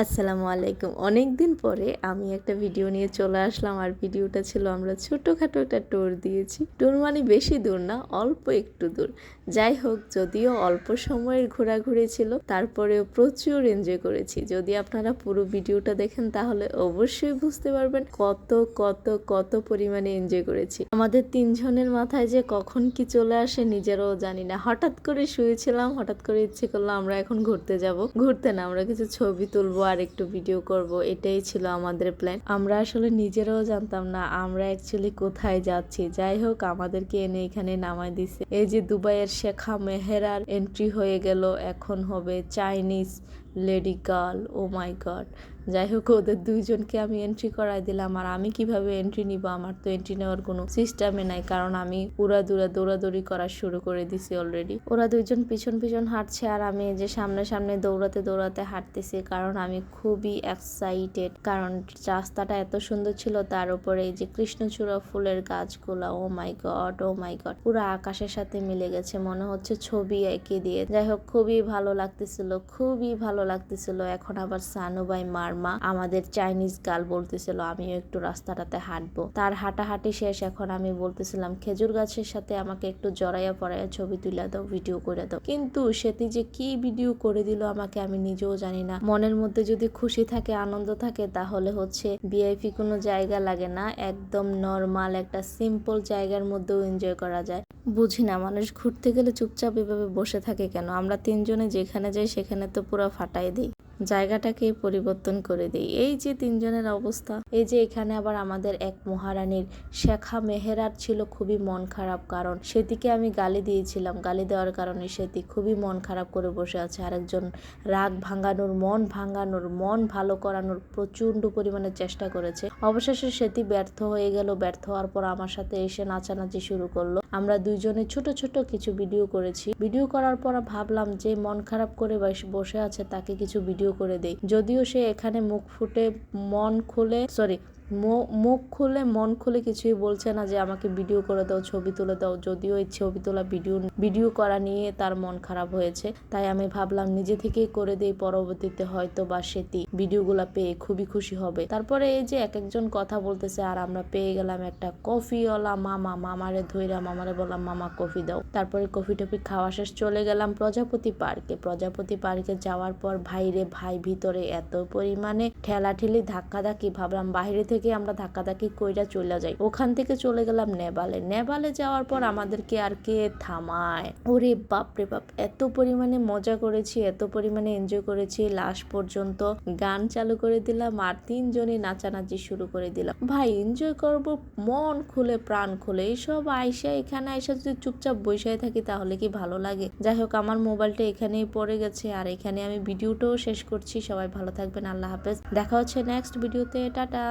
আসসালামু আলাইকুম। অনেক দিন পরে আমি একটা ভিডিও নিয়ে চলে আসলাম আর ভিডিওটা ছিল আমরা ছোটোখাটো একটা ট্যুর দিয়েছি। ট্যুর মানে বেশি দূর না, অল্প একটু দূর। যাই হোক, যদিও অল্প সময়ের ঘোরাঘুরি ছিল, তারপরেও প্রচুর এনজয় করেছি। যদি আপনারা পুরো ভিডিওটা দেখেন, তাহলে অবশ্যই বুঝতে পারবেন কত কত কত পরিমাণে এনজয় করেছি। আমাদের তিনজনের মাথায় যে কখন কি চলে আসে নিজেরাও জানি না। হঠাৎ করে শুয়েছিলাম, হঠাৎ করে ইচ্ছে করল আমরা এখন ঘুরতে যাব। ঘুরতে না, আমরা কিছু ছবি তুলবো আর একটু ভিডিও করব, এটাই ছিল আমাদের প্ল্যান আমরা আসলে নিজেরাও জানতাম না আমরা অ্যাকচুয়ালি কোথায় যাচ্ছি। যাই হোক, আমাদেরকে এনে এখানে নামাই দিছে। এই যে দুবাইয়ের শেখা মেহেরার এন্ট্রি হয়ে গেল, এখন হবে Chinese lady girl, oh my god. যাই হোক, ওদের দুইজনকে আমি এন্ট্রি করাই দিলাম, আর আমি কীভাবে এন্ট্রি নিব আমার তো এন্ট্রি নেওয়ার কোনো সিস্টেমে নাই, কারণ আমি উড়া দুরা দৌড়াদৌড়ি করা শুরু করে দিছি অলরেডি ওরা দুইজন পিছন পিছন হাঁটছে, আর আমি যে সামনে সামনে দৌড়াতে দৌড়াতে হাঁটতেছি, কারণ আমি খুবই এক্সাইটেড কারণ রাস্তাটা এত সুন্দর ছিল, তার উপরে এই যে কৃষ্ণচূড়া ফুলের গাছগুলা, ও my god, O my god. পুরো আকাশের সাথে মিলে গেছে, মনে হচ্ছে ছবি এঁকে দিয়ে। যাই হোক, খুবই ভালো লাগতেছিল, খুবই ভালো লাগতেছিল। এখন আবার সানুবাই মারমা আমাদের চাইনিজ গাল বলতেছিল, আমিও একটু রাস্তাটাতে হাঁটবো। তার হাঁটাহাঁটি শেষ। এখন আমি বলতেছিলাম, খেজুর গাছের সাথে আমাকে একটু জড়াইয়া পড়াইয়া ছবি তুলে দাও, ভিডিও করে দাও। কিন্তু সেটি যে কি ভিডিও করে দিল আমাকে আমি নিজেও জানি না। মনের মধ্যে যদি খুশি থাকে, আনন্দ থাকে, তাহলে হচ্ছে ভিআইপি কোনো জায়গা লাগে না। একদম নর্মাল একটা সিম্পল জায়গার মধ্যেও এনজয় করা যায়। বুঝি না, মানুষ ঘুরতে গেলে চুপচাপ এভাবে বসে থাকে কেন? আমরা তিনজনে যেখানে যাই সেখানে তো পুরো ফাটাই দিই। জায়গাটাকে পরিবর্তন করে দিই। এই যে তিনজনের অবস্থা, এই যে এখানে আবার আমাদের এক মহারানীর শেখা মেহেরার ছিল খুবই মন খারাপ কারণ। সেদিকে আমি গালি দিয়েছিলাম। গালি দেওয়ার কারণে সেটি খুবই মন খারাপ করে বসে আছে। আরেকজন রাগ ভাঙানোর, মন ভাঙানোর, মন ভালো করানোর প্রচণ্ড পরিমাণে চেষ্টা করেছে। অবশেষে সেটি ব্যর্থ হয়ে গেল। ব্যর্থ হওয়ার পর আমার সাথে এসে নাচানাচি শুরু করল। আমরা দুইজনে ছোট ছোট কিছু ভিডিও করেছি। ভিডিও করার পর ভাবলাম যে মন খারাপ করে বস- আছে, তাকে কিছু ভিডিও করে দেই। যদিও সে এখানে মুখ ফুটে মন খুলে সরি মুখ খুলে, মন খুলে কিছুই বলছে না যে আমাকে ভিডিও করে দাও, ছবি তুলে দাও। যদিও এই ছবি তোলা ভিডিও ভিডিও করা নিয়ে তার মন খারাপ হয়েছে। তাই আমি ভাবলাম নিজে থেকেই করে দেই, পরবর্তীতে হয়তো বা সেটি ভিডিওগুলা পেয়ে খুবই খুশি হবে। তারপরে এই যে এক একজন কথা বলতেছে, আর আমরা পেয়ে গেলাম একটা কফিওয়ালা মামা। মামারে ধইরা মামারে বললাম, মামা, কফি দাও। তারপরে কফি টফি খাওয়া শেষ, চলে গেলাম প্রজাপতি পার্কে। প্রজাপতি পার্কে যাওয়ার পর ভাইরে ভাই ভিতরে এত পরিমাণে ঠেলাঠেলি, ধাক্কাধাক্কি, ভাবলাম বাইরে থেকে আমরা ধাক্কাধাক্কি কইরা চলে যাই। ওখান থেকে চলে গেলাম নেপালে। নেপালে যাওয়ার পর আমাদেরকে আর কে থামায়? ওরে বাপ রে বাপ, এত পরিমাণে মজা করেছি, এত পরিমাণে এনজয় করেছি। লাস্ট পর্যন্ত গান চালু করে দিলাম আর তিনজনই নাচানাচি শুরু করে দিলাম। ভাই এনজয় করব, মন খুলে, প্রাণ খুলে। এইসব আইসা এখানে আইসা যদি চুপচাপ বসে থাকি তাহলে কি ভালো লাগে? যাই হোক, আমার মোবাইলটা এখানেই পড়ে গেছে আর এখানে আমি ভিডিওটাও শেষ করছি। সবাই ভালো থাকবেন, আল্লাহ হাফেজ। দেখা হচ্ছে নেক্সট ভিডিওতে টাটা।